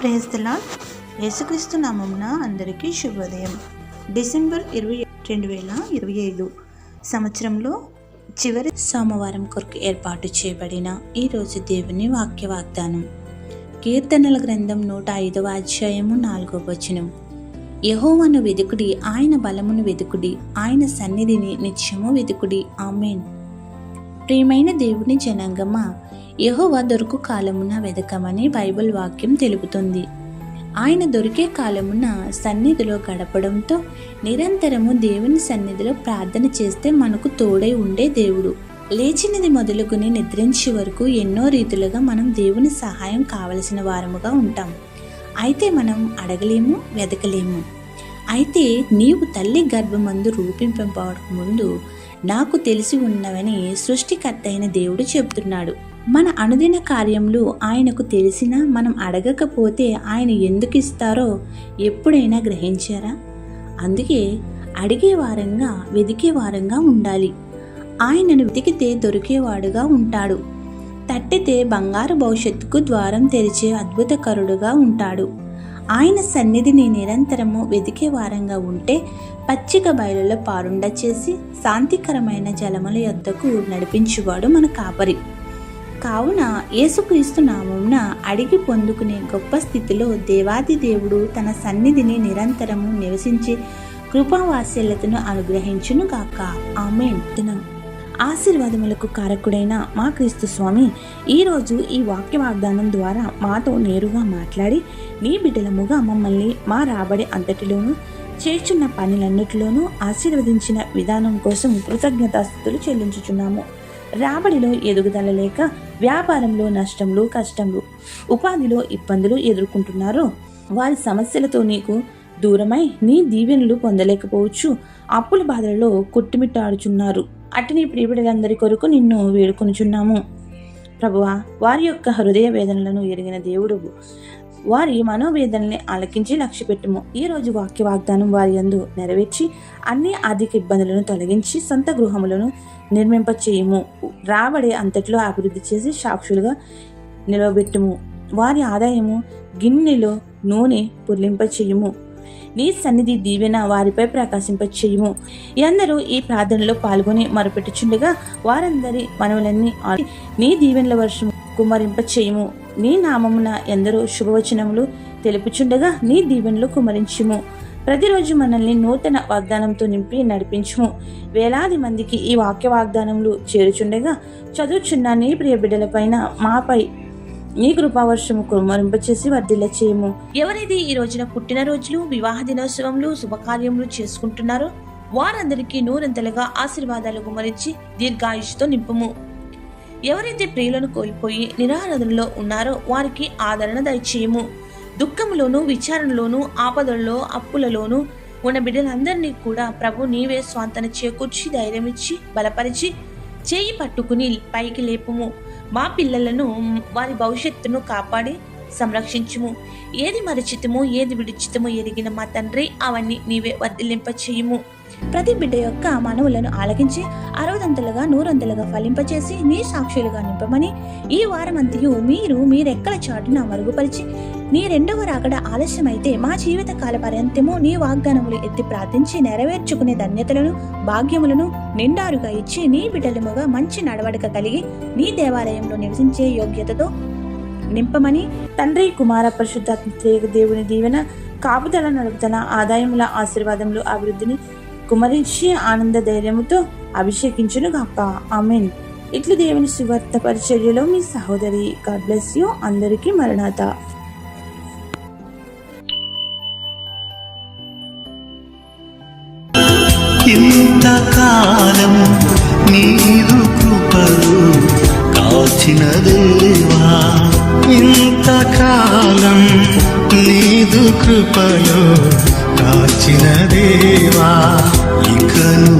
Praise యేసుక్రీస్తు నామంన అందరికీ శుభోదయం. డిసెంబర్ ఇరవై రెండు వేల ఇరవై ఐదు సంవత్సరంలో చివరి సోమవారం కొరకు ఏర్పాటు చేయబడిన ఈరోజు దేవుని వాక్య వాగ్దానం. కీర్తనల గ్రంథం నూట ఐదవ అధ్యాయము నాలుగవ వచనం. యహోవను వెదుకుడి ఆయన బలమును వెదుకుడి ఆయన సన్నిధిని నిత్యము వెదుకుడి. ఆమెన్. ప్రియమైన దేవుని జనాంగమా? యెహోవా దొరుకు కాలమున వెదకమని బైబిల్ వాక్యం తెలుపుతుంది. ఆయన దొరికే కాలమున సన్నిధిలో గడపడంతో నిరంతరము దేవుని సన్నిధిలో ప్రార్థన చేస్తే మనకు తోడై ఉండే దేవుడు. లేచినది మొదలుకొని నిద్రించే వరకు ఎన్నో రీతులుగా మనం దేవుని సహాయం కావలసిన వారముగా ఉంటాం. అయితే మనం అడగలేము వెదకలేము. అయితే నీవు తల్లి గర్భమందు రూపింపబడక ముందు నాకు తెలిసి ఉన్నవని సృష్టికర్త అయిన దేవుడు చెబుతున్నాడు మన అనుదిన కార్యములు ఆయనకు తెలిసినా మనం అడగకపోతే ఆయన ఎందుకు ఇస్తారో ఎప్పుడైనా గ్రహించారా? అందుకే అడిగే వారంగా వెదికే వారంగా ఉండాలి. ఆయనను వెతికితే దొరికేవాడుగా ఉంటాడు. తట్టితే బంగారు భవిష్యత్తుకు ద్వారం తెరిచే అద్భుతకరుడుగా ఉంటాడు. ఆయన సన్నిధిని నిరంతరము వెతికే వారంగా ఉంటే పచ్చిక బయలులో పారుండ చేసి శాంతికరమైన జలముల యొద్దకు నడిపించువాడు మన కాపరి. కావున యేసుక్రీస్తు నామమున అడిగి పొందుకునే గొప్ప స్థితిలో దేవాది దేవుడు తన సన్నిధిని నిరంతరము నివసించి కృపావాస్యలతను అనుగ్రహించును ఆమె ఆమెన్. ఆశీర్వాదములకు కారకుడైన మా క్రీస్తు స్వామి ఈరోజు ఈ వాక్య వాగ్దానం ద్వారా మాతో నేరుగా మాట్లాడి నీ బిడ్డలముగా మమ్మల్ని మా రాబడి అంతటిలోనూ చేర్చున్న పనులన్నిటిలోనూ ఆశీర్వదించిన విధానం కోసం కృతజ్ఞతాస్థుతులు చెల్లించుచున్నాము. రాబడిలో ఎదుగుదల లేక వ్యాపారంలో నష్టంలు కష్టంలు ఉపాధిలో ఇబ్బందులు ఎదుర్కొంటున్నారు వారి సమస్యలతో నీకు దూరమై నీ దీవెనలు పొందలేకపోవచ్చు. అప్పుల బాధలలో కొట్టుమిట్టాడుచున్నారు. అటు ప్రియబిడలందరి కొరకు నిన్ను వేడుకొనుచున్నాము. ప్రభువా వారి యొక్క హృదయ వేదనలను ఎరిగిన దేవుడు వారి మనోవేదనల్ని ఆలకించి లక్ష్యపెట్టుము. ఈరోజు ఈ రోజు వాక్య వాగ్దానం వారి యందు నెరవేర్చి అన్ని ఆర్థిక ఇబ్బందులను తొలగించి సొంత గృహములను నిర్మింపచేయము. రాబడే అంతట్లో అభివృద్ధి చేసి సాక్షులుగా నిలవబెట్టుము. వారి ఆదాయము గిన్నెలో నూనె పుర్లింపచేయము. నీ సన్నిధి దీవెన వారిపై ప్రకాశింపచేయము. ఎందరూ ఈ ప్రార్థనలో పాల్గొని మరుపెట్టుచుండగా వారందరి మనవులన్నీ నీ దీవెనల వర్షం కుమరింపచేయము. నీ నామమున ఎందరో శుభవచనములు తెలుపుచుండగా నీ దీవెనలు కుమరించుము. ప్రతిరోజు మనల్ని నూతన వాగ్దానంతో నింపి నడిపించుము. వేలాది మందికి ఈ వాక్య వాగ్దానములు చేరుచుండగా చదువుచున్న నీ ప్రియ బిడ్డలపైన మాపై నీ కృపావర్షము కుమరింపచేసి వర్ధిల్ల చేయము ఎవరైతే ఈ రోజున పుట్టినరోజులు వివాహ దినోత్సవములు శుభకార్యములు చేసుకుంటున్నారో వారందరికీ నూరంతలుగా ఆశీర్వాదాలు గుమరించి దీర్ఘాయుషుతో నింపము. ఎవరైతే ప్రియులను కోల్పోయి నిరారాధనలో ఉన్నారో వారికి ఆదరణ దయచేయము. దుఃఖంలోనూ విచారణలోనూ ఆపదల్లో అప్పులలోనూ ఉన్న బిడ్డలందరినీ కూడా ప్రభు నీవే స్వాంతన చేకూర్చి ధైర్యమిచ్చి బలపరిచి చేయి పట్టుకుని పైకి లేపుము. మా పిల్లలను వారి భవిష్యత్తును కాపాడి సంరక్షించుము. ఏది మరచితమో ఏది విడిచితము ఎరిగిన మా తండ్రి అవన్నీ నీవే వర్ధిల్లింప ప్రతి బిడ్డ యొక్క మనవులను ఆలకించి అరవదంతలుగా నూరంతలుగా ఫలింపచేసి నీ సాక్షులుగా నింపమని ఈ వారమంతయు మీరు మీరెక్కల చాటున మరుగుపరిచి నీ రెండవ రాకడ ఆలస్యమైతే మా జీవిత కాల పర్యంతము నీ వాగ్దానములు ఎత్తి ప్రార్థించి నెరవేర్చుకునే ధన్యతలను భాగ్యములను నిండారుగా ఇచ్చి నీ బిడ్డలముగా మంచి నడవడిక కలిగి నీ దేవాలయంలో నివసించే యోగ్యతతో నింపమని తండ్రి కుమార పరిశుద్ధాత్మ దేవుని దీవెన కాపుదల నడుపుదల ఆదాయముల ఆశీర్వాదములు అభివృద్ధిని కుమరించి ఆనంద ధైర్యముతో అభిషేకించునుగాక ఆమెన్. ఇట్లు దేవుని సువార్త పరిచర్యలో మీ సహోదరి గాడ్ బ్లెస్ యూ అందరికీ మరణాత. ఇంతకాలం నీరు కృపలు కాచిన దేవా ఇంతకాలం నీదు కృపలు కాచిన దేవా ఇకను